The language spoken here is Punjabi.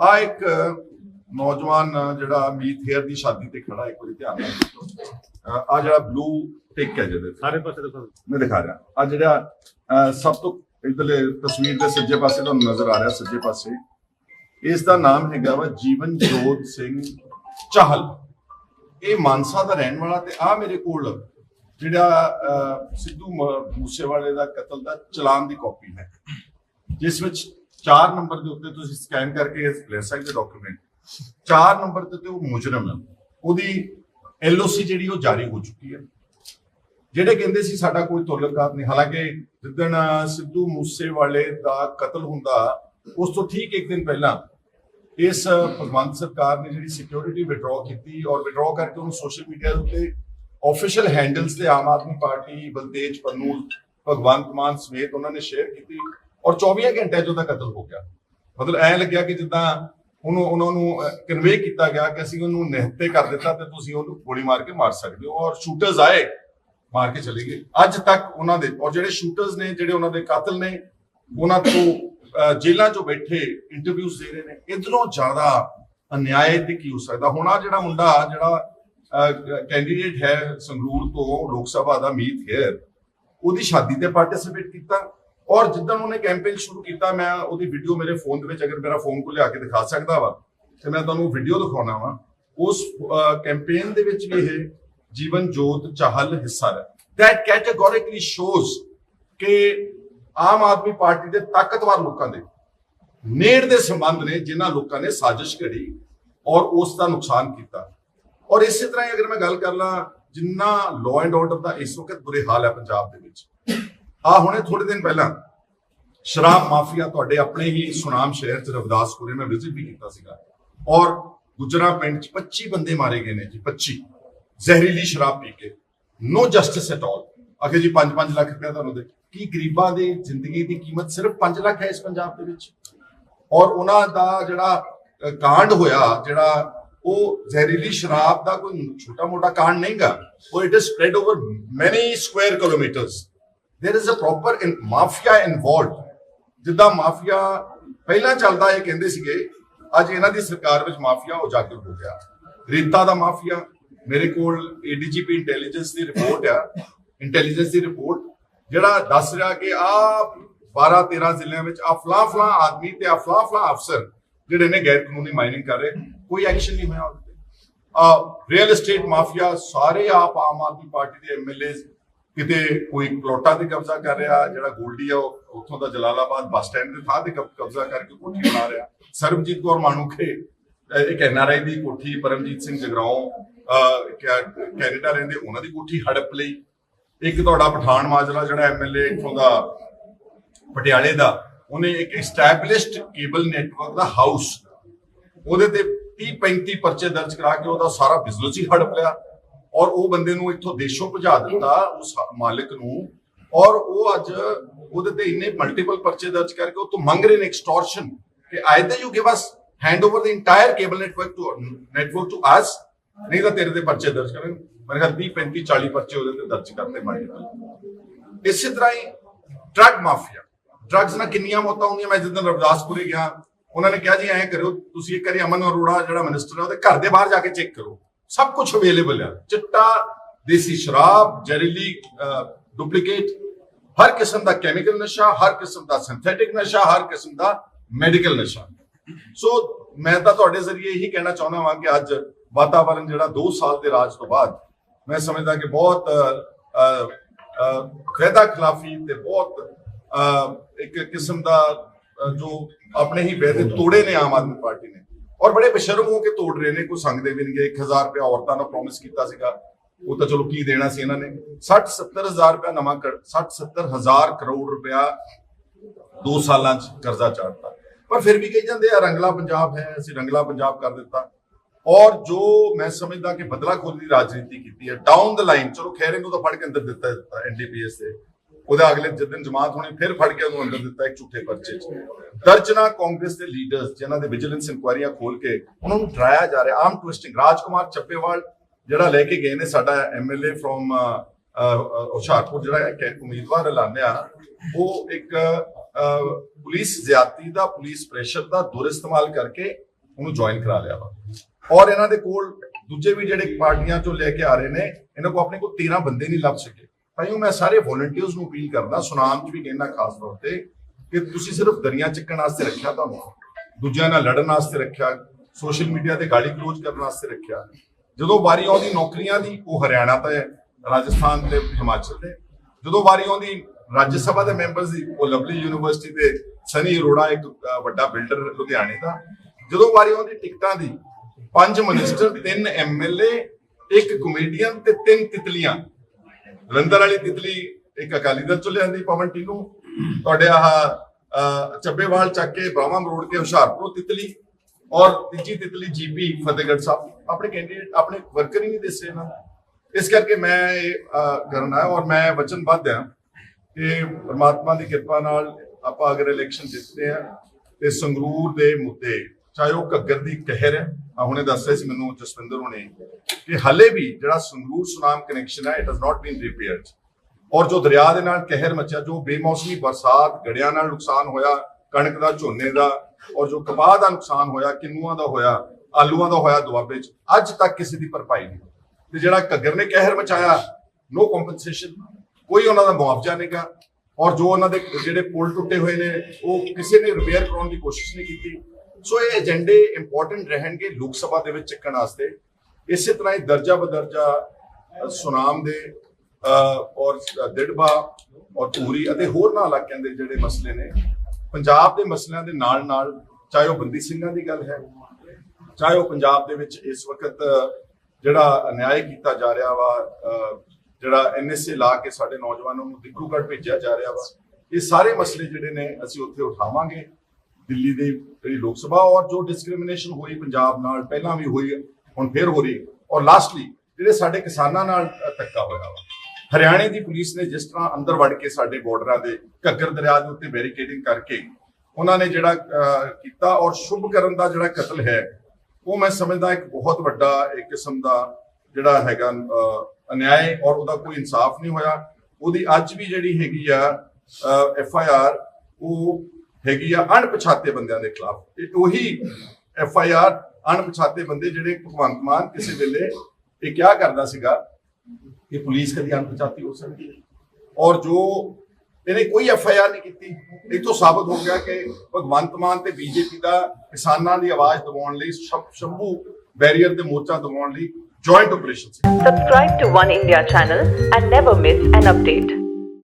ਆ ਇੱਕ ਨੌਜਵਾਨ ਜਿਹੜਾ ਮੀਤ ਹੇਅਰ ਦੀ ਸ਼ਾਦੀ ਤੇ ਖੜਾ ਇੱਕ ਵਾਰੀ ਧਿਆਨ ਨਾਲ ਦੇਖੋ। ਆ ਜਿਹੜਾ ਬਲੂ ਟਿਕ ਹੈ ਜਿਹਦੇ ਸਾਰੇ ਪਾਸੇ ਦੇਖੋ ਮੈਂ ਦਿਖਾ ਰਿਹਾ। ਆ ਜਿਹੜਾ ਸਭ ਤੋਂ ਇਧਰਲੇ ਤਸਵੀਰ ਦੇ ਸੱਜੇ ਪਾਸੇ ਤੁਹਾਨੂੰ ਨਜ਼ਰ ਆ ਰਿਹਾ ਸੱਜੇ ਪਾਸੇ। ਇਸ ਦਾ ਨਾਮ ਹੈਗਾ ਵਾ ਜੀਵਨ ਜੋਤ ਸਿੰਘ ਚਾਹਲ। ਇਹ ਮਾਨਸਾ ਦਾ ਰਹਿਣ ਵਾਲਾ ਤੇ ਆ ਮੇਰੇ ਕੋਲ ਜਿਹੜਾ ਸਿੱਧੂ ਮੂਸੇਵਾਲੇ ਦਾ ਕਤਲ ਦਾ ਚਲਾਨ ਦੀ ਕਾਪੀ ਹੈ। ਜਿਸ ਵਿੱਚ 4 ਨੰਬਰ ਦੇ ਉੱਤੇ ਤੁਸੀਂ ਸਕੈਨ ਕਰਕੇ ਲੈ ਸਕਦੇ ਡਾਕੂਮੈਂਟ 4 ਨੰਬਰ ਦੇ ਉੱਤੇ ਉਹ ਮੁਜਰਮ ਹੈ। ਉਹਦੀ ਐਲਓਸੀ ਜਿਹੜੀ ਉਹ ਜਾਰੀ ਹੋ ਚੁੱਕੀ ਹੈ। ਜਿਹੜੇ ਕਹਿੰਦੇ ਸੀ ਸਾਡਾ ਕੋਈ ਤੁਲਕਾਤ ਨਹੀਂ, ਹਾਲਾਂਕਿ ਜਿੱਦਣ ਸਿੱਧੂ ਮੂਸੇਵਾਲੇ ਦਾ ਕਤਲ ਹੁੰਦਾ, ਉਸ ਤੋਂ ਠੀਕ ਇੱਕ ਦਿਨ ਪਹਿਲਾਂ ਇਸ ਭਗਵੰਤ ਸਰਕਾਰ ਨੇ ਜਿਹੜੀ ਸਿਕਿਉਰਿਟੀ ਵਿਡਰਾਅ ਕੀਤੀ ਔਰ ਵਿਡਰਾਅ ਕਰਕੇ ਉਹਨੂੰ ਸੋਸ਼ਲ ਮੀਡੀਆ ਦੇ ਉੱਤੇ ਆਫੀਸ਼ੀਅਲ ਹੈਂਡਲਸ ਤੇ ਆਮ ਆਦਮੀ ਪਾਰਟੀ ਬਲਤੇਜ ਪੰਨੂ, ਭਗਵੰਤ ਮਾਨ ਸਮੇਤ ਉਹਨਾਂ ਨੇ ਸ਼ੇਅਰ ਕੀਤੀ। ਔਰ 24 ਘੰਟੇ 'ਚ ਉਹਦਾ ਕਤਲ ਹੋ ਗਿਆ। ਮਤਲਬ ਐ ਲੱਗਿਆ ਕਿ ਜਿੱਦਾਂ ਉਹਨੂੰ ਉਹਨਾਂ ਨੂੰ ਕਨਵੇ ਕੀਤਾ ਗਿਆ ਕਿ ਅਸੀਂ ਉਹਨੂੰ ਨਿਹੱਤੇ ਕਰ ਦਿੱਤਾ ਤੇ ਤੁਸੀਂ ਉਹਨੂੰ ਗੋਲੀ ਮਾਰ ਕੇ ਮਾਰ ਸਕਦੇ ਹੋ। ਔਰ ਸ਼ੂਟਰਸ ਆਏ ਮਾਰ ਕੇ ਚਲੇ ਗਏ। ਅੱਜ ਤੱਕ ਉਹਨਾਂ ਦੇ ਔਰ ਜਿਹੜੇ ਸ਼ੂਟਰਸ ਨੇ ਜਿਹੜੇ ਉਹਨਾਂ ਦੇ ਕਾਤਲ ਨੇ ਉਹਨਾਂ ਤੋਂ ਅਹ, ਜੇਲ੍ਹਾਂ 'ਚੋਂ ਬੈਠੇ ਇੰਟਰਵਿਊਜ਼ ਦੇ ਰਹੇ ਨੇ। ਇਧਰੋਂ ਜ਼ਿਆਦਾ ਅਨਿਆਏ ਤੇ ਕੀ ਹੋ ਸਕਦਾ? ਹੁਣ ਆ ਜਿਹੜਾ ਮੁੰਡਾ ਜਿਹੜਾ ਕੈਂਡੀਡੇਟ ਹੈ ਸੰਗਰੂਰ ਤੋਂ ਲੋਕ ਸਭਾ ਦਾ ਮੀਤ ਖੇਰ ਉਹਦੀ ਸ਼ਾਦੀ ਤੇ ਪਾਰਟਿਸਿਪੇਟ ਕੀਤਾ। ਔਰ ਜਿੱਦਣ ਉਹਨੇ ਕੈਂਪੇਨ ਸ਼ੁਰੂ ਕੀਤਾ, ਮੈਂ ਉਹਦੀ ਵੀਡੀਓ ਮੇਰੇ ਫੋਨ ਦੇ ਵਿੱਚ, ਅਗਰ ਮੇਰਾ ਫੋਨ ਕੋ ਲਿਆ ਕੇ ਦਿਖਾ ਸਕਦਾ ਵਾ, ਤੇ ਮੈਂ ਤੁਹਾਨੂੰ ਵੀਡੀਓ ਦਿਖਾਉਣਾ ਵਾ। ਉਸ ਕੈਂਪੇਨ ਦੇ ਵਿੱਚ ਇਹ ਜੀਵਨ ਜੋਤ ਚਾਹਲ ਹਿੱਸਾ ਹੈ। That categorically shows ਕਿ ਆਮ ਆਦਮੀ ਪਾਰਟੀ ਦੇ ਤਾਕਤਵਰ ਲੋਕਾਂ ਦੇ ਨੇੜ ਦੇ ਸੰਬੰਧ ਨੇ, ਜਿਨ੍ਹਾਂ ਲੋਕਾਂ ਨੇ ਸਾਜ਼ਿਸ਼ ਘੜੀ ਔਰ ਉਸ ਦਾ ਨੁਕਸਾਨ ਕੀਤਾ। ਔਰ ਇਸੇ ਤਰ੍ਹਾਂ ਹੀ ਅਗਰ ਮੈਂ ਗੱਲ ਕਰ ਲਾਂ, ਜਿੰਨਾ ਲਾਅ ਐਂਡ ਆਰਡਰ ਦਾ ਇਸ ਵਕਤ ਬੁਰੇ ਹਾਲ ਹੈ ਪੰਜਾਬ ਦੇ ਵਿੱਚ ਆ ਹੁਣੇ ਥੋੜੇ ਦਿਨ ਪਹਿਲਾਂ ਸ਼ਰਾਬ ਮਾਫੀਆ ਤੁਹਾਡੇ ਆਪਣੇ ਹੀ ਸੁਨਾਮ ਸ਼ਹਿਰ ਚ ਰਵਿਦਾਸਪੁਰੇ ਮੈਂ ਵਿਜ਼ਿਟ ਵੀ ਕੀਤਾ ਸੀਗਾ। ਔਰ ਗੁਜਰਾ ਪਿੰਡ ਚ 25 ਬੰਦੇ ਮਾਰੇ ਗਏ ਨੇ ਜੀ 25 ਜ਼ਹਿਰੀਲੀ ਸ਼ਰਾਬ ਪੀ ਕੇ। ਨੋ ਜਸਟਿਸ ਐਟ ਆਲ ਅਖੇ ਜੀ 5-5 ਲੱਖ ਰੁਪਏ ਤੁਹਾਨੂੰ ਦੇ ਕੀ ਗਰੀਬਾਂ ਦੀ ਜ਼ਿੰਦਗੀ ਦੀ ਕੀਮਤ ਸਿਰਫ 5 ਲੱਖ ਹੈ ਇਸ ਪੰਜਾਬ ਦੇ ਵਿੱਚ? ਔਰ ਉਹਨਾਂ ਦਾ ਜਿਹੜਾ ਕਾਂਡ ਹੋਇਆ, ਜਿਹੜਾ ਉਹ ਜ਼ਹਿਰੀਲੀ ਸ਼ਰਾਬ ਦਾ ਕੋਈ ਛੋਟਾ ਮੋਟਾ ਕਾਂਡ ਨਹੀਂਗਾ। ਉਹ it is spread over many square kilometres there is a proper in mafia ਜਿੱਦਾਂ ਮਾਫੀਆ ਪਹਿਲਾਂ ਚੱਲਦਾ ਇਹ ਕਹਿੰਦੇ ਸੀਗੇ, ਅੱਜ ਇਹਨਾਂ ਦੀ ਸਰਕਾਰ ਵਿੱਚ ਮਾਫੀਆ ਉਜਾਗਰ ਹੋ ਗਿਆ। ਰੀਤਾ ਦਾ ਮਾਫੀਆ ਮੇਰੇ ਕੋਲ ਏਡੀਜੀਪੀ ਇੰਟੈਲੀਜੈਂਸ ਦੀ ਰਿਪੋਰਟ ਆ। ਇੰਟੈਲੀਜੈਂਸ ਦੀ ਰਿਪੋਰਟ ਜਿਹੜਾ ਦੱਸ ਰਿਹਾ ਕਿ ਆ 12 13 ਜ਼ਿਲ੍ਹਿਆਂ ਵਿੱਚ ਅਫਲਾ ਫਲਾ ਆਦਮੀ ਤੇ ਅਫਲਾ ਫਲਾ ਅਫਸਰ ਜਿਹੜੇ ਨੇ ਗੈਰ ਕਾਨੂੰਨੀ ਮਾਈਨਿੰਗ ਕਰ ਰਹੇ, ਕੋਈ ਐਕਸ਼ਨ ਨਹੀਂ ਹੋਇਆ ਉਹਦੇ ਤੇ। ਆ ਰੀਅਲ ਏਸਟੇਟ ਮਾਫੀਆ ਸਾਰੇ ਆਪ ਆਮ ਆਦਮੀ ਪਾਰਟੀ ਦੇ ਐਮਐਲਏ ਕਿਤੇ ਕੋਈ ਪਲੋਟਾਂ ਤੇ ਕਬਜ਼ਾ ਕਰ ਰਿਹਾ, ਜਿਹੜਾ ਗੋਲਡੀ ਆ, ਉਹ ਉੱਥੋਂ ਦਾ ਜਲਾਲਾਬਾਦ ਬੱਸ ਸਟੈਂਡ ਦੇ ਥਾਂ ਤੇ ਕਬਜ਼ਾ ਕਰਕੇ ਕੋਠੀ ਬਣਾ ਰਿਹਾ। ਸਰਬਜੀਤ ਕੌਰ ਮਾਨੂਖੇ ਅਹ ਇੱਕ ਐਨਆਰਆਈ ਦੀ ਕੋਠੀ, ਪਰਮਜੀਤ ਸਿੰਘ ਜਗਰਾਉਂ ਕੈਨੇਡਾ ਰਹਿੰਦੇ, ਉਹਨਾਂ ਦੀ ਕੋਠੀ ਹੜਪ ਲਈ। ਇੱਕ ਤੁਹਾਡਾ ਪਠਾਨ ਮਾਜਰਾ, ਜਿਹੜਾ ਐਮਐਲਏ ਇੱਥੋਂ ਦਾ, ਪਟਿਆਲੇ ਦਾ, ਉਹਨੇ ਇੱਕ ਐਸਟੈਬਲਿਸ਼ਡ ਕੇਬਲ ਨੈਟਵਰਕ ਦਾ ਹਾਊਸ ਉਹਦੇ ਤੇ 30 35 ਪਰਚੇ ਦਰਜ ਕਰਾ ਕੇ ਉਹਦਾ ਸਾਰਾ ਬਿਜ਼ਨਸ ਹੀ ਹੜਪ ਲਿਆ। ਔਰ ਉਹ ਬੰਦੇ ਨੂੰ ਇੱਥੋਂ ਦੇਸ਼ੋਂ ਭਜਾ ਦਿੱਤਾ ਉਸ ਮਾਲਕ ਨੂੰ। ਔਰ ਉਹ ਅੱਜ ਉਹਦੇ ਤੇ ਇੰਨੇ ਮਲਟੀਪਲ ਪਰਚੇ ਦਰਜ ਕਰਕੇ ਉਹ ਤੋਂ ਮੰਗ ਰਹੇ ਨੇ ਐਕਸਟੋਰਸ਼ਨ ਕਿ either you give us hand over the entire cable network to network to us ਨਹੀਂ ਤਾਂ ਤੇਰੇ ਤੇ ਪਰਚੇ ਦਰਜ ਕਰਾਂਗੇ ਮੇਰੇ ਖਿਆਲ 30 35 40 ਪਰਚੇ ਉਹਦੇ ਤੇ ਦਰਜ ਕਰਤੇ ਮਲਟੀਪਲ ਇਸੇ ਤਰ੍ਹਾਂ ਹੀ ਡਰੱਗ ਮਾਫੀਆ ਡਰੱਗਸ ਨਾਲ ਕਿੰਨੀਆਂ ਮੌਤਾਂ ਹੁੰਦੀਆਂ। ਮੈਂ ਜਦੋਂ ਰਵਿਦਾਸਪੁਰੇ ਗਿਆ, ਉਹਨਾਂ ਨੇ ਕਿਹਾ ਜੀ, ਐਂ ਕਰਿਓ, ਤੁਸੀਂ ਇੱਕ ਵਾਰੀ ਅਮਨ ਅਰੋੜਾ, ਜਿਹੜਾ ਮਿਨਿਸਟਰ ਹੈ ਉਹਦੇ ਘਰ ਦੇ ਬਾਹਰ ਜਾ ਕੇ ਚੈੱਕ ਕਰੋ। ਸਭ ਕੁਝ ਅਵੇਲੇਬਲ ਆ। ਚਿੱਟਾ, ਦੇਸੀ ਸ਼ਰਾਬ, ਜ਼ਹਿਰੀਲੀ ਡੁਪਲੀਕੇਟ ਹਰ ਕਿਸਮ ਦਾ ਕੈਮੀਕਲ ਨਸ਼ਾ, ਹਰ ਕਿਸਮ ਦਾ ਸਿੰਥੈਟਿਕ ਨਸ਼ਾ, ਹਰ ਕਿਸਮ ਦਾ ਮੈਡੀਕਲ ਨਸ਼ਾ। ਸੋ ਮੈਂ ਤਾਂ ਤੁਹਾਡੇ ਜ਼ਰੀਏ ਇਹੀ ਕਹਿਣਾ ਚਾਹੁੰਦਾ ਹਾਂ ਕਿ ਅੱਜ ਵਾਤਾਵਰਣ ਜਿਹੜਾ 2 ਸਾਲ ਦੇ ਰਾਜ ਤੋਂ ਬਾਅਦ, ਮੈਂ ਸਮਝਦਾ ਕਿ ਬਹੁਤ ਫਾਇਦਾ ਖਿਲਾਫੀ ਤੇ ਬਹੁਤ ਇੱਕ ਕਿਸਮ ਦਾ ਜੋ ਆਪਣੇ ਹੀ ਵਾਅਦੇ ਤੋੜੇ ਨੇ ਆਮ ਆਦਮੀ ਪਾਰਟੀ ਨੇ। ਔਰ ਬੜੇ ਬਸ਼ਰਮ ਹੋ ਕੇ ਤੋੜ ਰਹੇ ਨੇ, ਕੋਈ ਸੰਗਦੇ ਵੀ ਨਹੀਂਗੇ 1000 ਰੁਪਏ ਔਰਤਾਂ ਨੂੰ ਪ੍ਰੋਮਿਸ ਕੀਤਾ ਸੀਗਾ। ਉਹ ਤਾਂ ਚਲੋ ਕੀ ਦੇਣਾ ਸੀ ਇਹਨਾਂ ਨੇ? 60 70000 ਰੁਪਏ ਨਵਾਂ 60 70000 ਕਰੋੜ ਰੁਪਇਆ 2 ਸਾਲਾਂ ਚ ਕਰਜ਼ਾ ਚਾੜਤਾ। ਪਰ ਫਿਰ ਵੀ ਕਹੀ ਜਾਂਦੇ ਆ, ਰੰਗਲਾ ਪੰਜਾਬ ਹੈ, ਅਸੀਂ ਰੰਗਲਾ ਪੰਜਾਬ ਕਰ ਦਿੱਤਾ। ਔਰ ਜੋ ਮੈਂ ਸਮਝਦਾ ਕਿ ਬਦਲਾ ਖੋਲ ਦੀ ਰਾਜਨੀਤੀ ਕੀਤੀ ਹੈ ਡਾਊਨ ਦ ਲਾਈਨ ਚਲੋ ਖੈਰ ਨੂੰ ਤਾਂ ਫੜ ਕੇ ਅੰਦਰ ਦਿੱਤਾ ਐਨਡੀਪੀਐਸ ਤੇ। ਉਹਦਾ ਅਗਲੇ ਜਿੱਦਨ ਜਮਾਤ ਹੋਣੀ, ਫਿਰ ਫੜ ਕੇ ਉਹਨੂੰ ਅੰਦਰ ਦਿੱਤਾ ਇੱਕ ਝੂਠੇ ਪਰਚੇ 'ਚ। ਦਰਜਨਾ ਕਾਂਗਰਸ ਦੇ ਲੀਡਰਸ ਜਿਨ੍ਹਾਂ ਦੇ ਵਿਜੀਲੈਂਸ ਇਨਕੁਆਇਰੀਆਂ ਖੋਲ ਕੇ ਉਹਨਾਂ ਨੂੰ ਡਰਾਇਆ ਜਾ ਰਿਹਾ, ਆਮ ਟਵਿਸਟਿੰਗ ਰਾਜਕੁਮਾਰ ਚੱਪੇਵਾਲ ਜਿਹੜਾ ਲੈ ਕੇ ਗਏ ਨੇ ਸਾਡਾ ਐਮਐਲਏ ਫਰੋਮ ਹੁਸ਼ਿਆਰਪੁਰ, ਜਿਹੜਾ ਇੱਕ ਉਮੀਦਵਾਰ ਐਲਾਨਿਆ, ਉਹ ਇੱਕ ਪੁਲਿਸ ਜ਼ਿਆਦਤੀ ਦਾ, ਪੁਲਿਸ ਪ੍ਰੈਸ਼ਰ ਦਾ ਦੁਰ ਇਸਤੇਮਾਲ ਕਰਕੇ ਉਹਨੂੰ ਜੁਆਇਨ ਕਰਾ ਲਿਆ ਵਾ। ਔਰ ਇਹਨਾਂ ਦੇ ਕੋਲ ਦੂਜੇ ਵੀ ਜਿਹੜੇ ਪਾਰਟੀਆਂ ਚੋਂ ਲੈ ਕੇ ਆ ਰਹੇ ਨੇ, ਇਹਨਾਂ ਕੋਲ ਆਪਣੇ ਕੋਲ 13 ਬੰਦੇ ਨਹੀਂ ਲੱਭ ਸਕੇ। ਤਾਈਓ ਮੈਂ ਸਾਰੇ ਵੋਲੰਟੀਅਰਸ ਨੂੰ ਅਪੀਲ ਕਰਦਾ, ਸੁਨਾਮ ਚ ਵੀ ਕਹਿੰਦਾ ਖਾਸ ਤੌਰ ਤੇ ਕਿ ਤੁਸੀਂ ਸਿਰਫ ਦਰਿਆ ਚੱਕਣ ਵਾਸਤੇ ਰੱਖਿਆ ਤੁਹਾਨੂੰ, ਦੂਜਿਆਂ ਨਾਲ ਲੜਨ ਵਾਸਤੇ ਰੱਖਿਆ ਸੋਸ਼ਲ ਮੀਡੀਆ ਤੇ ਗਾਲੀ ਕਲੋਜ਼ ਕਰਨ ਵਾਸਤੇ ਰੱਖਿਆ। ਜਦੋਂ ਵਾਰੀ ਆਉਂਦੀ ਨੌਕਰੀਆਂ ਦੀ, ਉਹ ਹਰਿਆਣਾ ਤੇ, ਰਾਜਸਥਾਨ ਤੇ, ਹਿਮਾਚਲ ਤੇ। ਜਦੋਂ ਵਾਰੀ ਆਉਂਦੀ ਰਾਜ ਸਭਾ ਦੇ ਮੈਂਬਰਸ ਦੀ, ਉਹ ਲਵਲੀ ਯੂਨੀਵਰਸਿਟੀ ਦੇ ਸਨੀ ਅਰੋੜਾ ਇੱਕ ਵੱਡਾ ਬਿਲਡਰ ਲੁਧਿਆਣੇ ਦਾ। ਜਦੋਂ ਵਾਰੀ ਆਉਂਦੀ ਟਿਕਟਾਂ ਦੀ, ਪੰਜ ਮਿਨਿਸਟਰ ਤਿੰਨ ਐਮਐਲਏ ਇੱਕ ਕਮੇਡੀਅਨ ਤੇ ਤਿੰਨ ਤਿਤਲੀਆਂ। ਰੰਦਰ ਵਾਲੀ ਤਿਤਲੀ ਇੱਕ ਅਕਾਲੀ ਦਲ ਚੋਂ ਲਿਆਂਦੀ ਪਵਨ ਟੀਨੂ ਤੁਹਾਡੇ ਆਹ ਚੱਬੇਵਾਲ ਚੱਕ ਕੇ ਬ੍ਰਾਹਮਾ ਮਰੋੜ ਕੇ ਹੁਸ਼ਿਆਰਪੁਰ ਤਿਤਲੀ ਔਰ ਤੀਜੀ ਤਿਤਲੀ ਜੀਪੀ ਫਤਿਹਗੜ੍ਹ ਸਾਹਿਬ। ਆਪਣੇ ਕੈਂਡੀਡੇਟ ਆਪਣੇ ਵਰਕਰ ਹੀ ਨਹੀਂ ਦਿਸੇ ਨਾ। ਇਸ ਕਰਕੇ ਮੈਂ ਇਹ ਕਰਨਾ ਔਰ ਮੈਂ ਵਚਨਬੱਧ ਹਾਂ ਕਿ ਪਰਮਾਤਮਾ ਦੀ ਕਿਰਪਾ ਨਾਲ ਆਪਾਂ ਅਗਰ ਇਲੈਕਸ਼ਨ ਜਿੱਤਦੇ ਆ ਤੇ ਸੰਗਰੂਰ ਦੇ ਮੁੱਦੇ ਚਾਹੇ ਉਹ ਘੱਗਰ ਦੀ ਕਹਿਰ ਹੈ ਆ ਹੁਣੇ ਦੱਸ ਰਹੇ ਸੀ ਮੈਨੂੰ ਜਸਵਿੰਦਰ ਹੁਣੇ ਕਿ ਹਲੇ ਵੀ ਜਿਹੜਾ ਸੰਗਰੂਰ ਸੁਨਾਮ ਕਨੈਕਸ਼ਨ ਹੈ it has not been repaired ਔਰ ਜੋ ਦਰਿਆ ਦੇ ਨਾਲ ਕਹਿਰ ਮਚਿਆ, ਜੋ ਬੇਮੌਸਮੀ ਬਰਸਾਤ ਗੜਿਆਂ ਨਾਲ ਨੁਕਸਾਨ ਹੋਇਆ, ਕਣਕ ਦਾ, ਝੋਨੇ ਦਾ, ਔਰ ਜੋ ਕਪਾਹ ਦਾ ਨੁਕਸਾਨ ਹੋਇਆ, ਕਿੰਨੂਆਂ ਦਾ ਹੋਇਆ, ਆਲੂਆਂ ਦਾ ਹੋਇਆ ਦੁਆਬੇ 'ਚ, ਅੱਜ ਤੱਕ ਕਿਸੇ ਦੀ ਭਰਪਾਈ ਨਹੀਂ ਤੇ ਜਿਹੜਾ ਘੱਗਰ ਨੇ ਕਹਿਰ ਮਚਾਇਆ ਨੋ ਕੰਪਨਸੇਸ਼ਨ ਕੋਈ ਉਹਨਾਂ ਦਾ ਮੁਆਵਜ਼ਾ ਨਹੀਂਗਾ ਔਰ ਜੋ ਉਹਨਾਂ ਦੇ ਜਿਹੜੇ ਪੁਲ ਟੁੱਟੇ ਹੋਏ ਨੇ, ਉਹ ਕਿਸੇ ਨੇ ਰਿਪੇਅਰ ਕਰਾਉਣ ਦੀ ਕੋਸ਼ਿਸ਼ ਨਹੀਂ ਕੀਤੀ। ਸੋ ਇਹ ਏਜੰਡੇ ਇੰਪੋਰਟੈਂਟ ਰਹਿਣਗੇ ਲੋਕ ਸਭਾ ਦੇ ਵਿੱਚ ਚੱਕਣ ਵਾਸਤੇ। ਇਸੇ ਤਰ੍ਹਾਂ ਹੀ ਦਰਜਾ ਬਦਰਜਾ ਸੁਨਾਮ ਦੇ ਅ, ਔਰ ਦਿੜਬਾ ਔਰ ਧੂਰੀ ਅਤੇ ਹੋਰ ਨਾ ਇਲਾਕਿਆਂ ਦੇ ਜਿਹੜੇ ਮਸਲੇ ਨੇ ਪੰਜਾਬ ਦੇ ਮਸਲਿਆਂ ਦੇ ਨਾਲ ਨਾਲ ਚਾਹੇ ਉਹ ਬੰਦੀ ਸਿੰਘਾਂ ਦੀ ਗੱਲ ਹੈ ਚਾਹੇ ਉਹ ਪੰਜਾਬ ਦੇ ਵਿੱਚ ਇਸ ਵਕਤ ਜਿਹੜਾ ਅਨਿਆਏ ਕੀਤਾ ਜਾ ਰਿਹਾ ਵਾ ਅਹ, ਜਿਹੜਾ ਐਨਐਸਏ ਲਾ ਕੇ ਸਾਡੇ ਨੌਜਵਾਨਾਂ ਨੂੰ ਦਿੱਕੂਗੜ ਭੇਜਿਆ ਜਾ ਰਿਹਾ ਵਾ ਇਹ ਸਾਰੇ ਮਸਲੇ ਜਿਹੜੇ ਨੇ ਅਸੀਂ ਉੱਥੇ ਉਠਾਵਾਂਗੇ। ਦਿੱਲੀ ਦੀ ਜਿਹੜੀ ਲੋਕ ਸਭਾ ਔਰ ਜੋ ਡਿਸਕ੍ਰਿਮੀਨੇਸ਼ਨ ਹੋਈ ਪੰਜਾਬ ਨਾਲ, ਪਹਿਲਾਂ ਵੀ ਹੋਈ, ਹੁਣ ਫੇਰ ਹੋ ਰਹੀ ਔਰ ਲਾਸਟਲੀ ਜਿਹੜੇ ਸਾਡੇ ਕਿਸਾਨਾਂ ਨਾਲ ਧੱਕਾ ਹੋਇਆ ਵਾ। ਹਰਿਆਣੇ ਦੀ ਪੁਲਿਸ ਨੇ ਜਿਸ ਤਰ੍ਹਾਂ ਅੰਦਰ ਵੜ ਕੇ ਸਾਡੇ ਬਾਰਡਰਾਂ ਦੇ ਘੱਗਰ ਦਰਿਆ ਦੇ ਉੱਤੇ ਬੈਰੀਕੇਡਿੰਗ ਕਰਕੇ ਉਹਨਾਂ ਨੇ ਜਿਹੜਾ ਕੀਤਾ ਔਰ ਸ਼ੁਭ ਕਰਨ ਦਾ ਜਿਹੜਾ ਕਤਲ ਹੈ, ਉਹ ਮੈਂ ਸਮਝਦਾ ਇੱਕ ਬਹੁਤ ਵੱਡਾ ਇੱਕ ਕਿਸਮ ਦਾ ਜਿਹੜਾ ਹੈਗਾ ਅਨਿਆਏ ਔਰ ਉਹਦਾ ਕੋਈ ਇਨਸਾਫ ਨਹੀਂ ਹੋਇਆ। ਉਹਦੀ ਅੱਜ ਵੀ ਜਿਹੜੀ ਹੈਗੀ ਆ ਐਫ ਆਈ ਆਰ ਉਹ ਹੈਗੀ ਆ ਅਣਪਛਾਤੇ ਬੰਦਿਆਂ ਦੇ ਖਿਲਾਫ। ਇਹ ਉਹੀ ਐਫ ਆਈ ਆਰ ਅਣਪਛਾਤੇ ਬੰਦੇ ਜਿਹੜੇ ਭਗਵੰਤ ਮਾਨ ਕਿਸੇ ਵੇਲੇ ਇਹ ਕਿਹਾ ਕਰਦਾ ਸੀਗਾ ਕਿ ਪੁਲਿਸ ਕਦੀ ਅਣਪਛਾਤੀ ਹੋ ਸਕਦੀ ਹੈ? ਔਰ ਜੋ ਇਹਨੇ ਕੋਈ ਐਫ ਆਈ ਆਰ ਨਹੀਂ ਕੀਤੀ, ਇਹ ਤੋਂ ਸਾਬਤ ਹੋ ਗਿਆ ਕਿ ਭਗਵੰਤ ਮਾਨ ਤੇ ਬੀਜੇਪੀ ਦਾ ਕਿਸਾਨਾਂ ਦੀ ਆਵਾਜ਼ ਦਬਾਉਣ ਲਈ ਸ਼ੰਭੂ ਬੈਰੀਅਰ ਤੇ ਮੋਰਚਾ ਦਬਾਉਣ ਲਈ joint operation Subscribe to One India channel and never miss an update.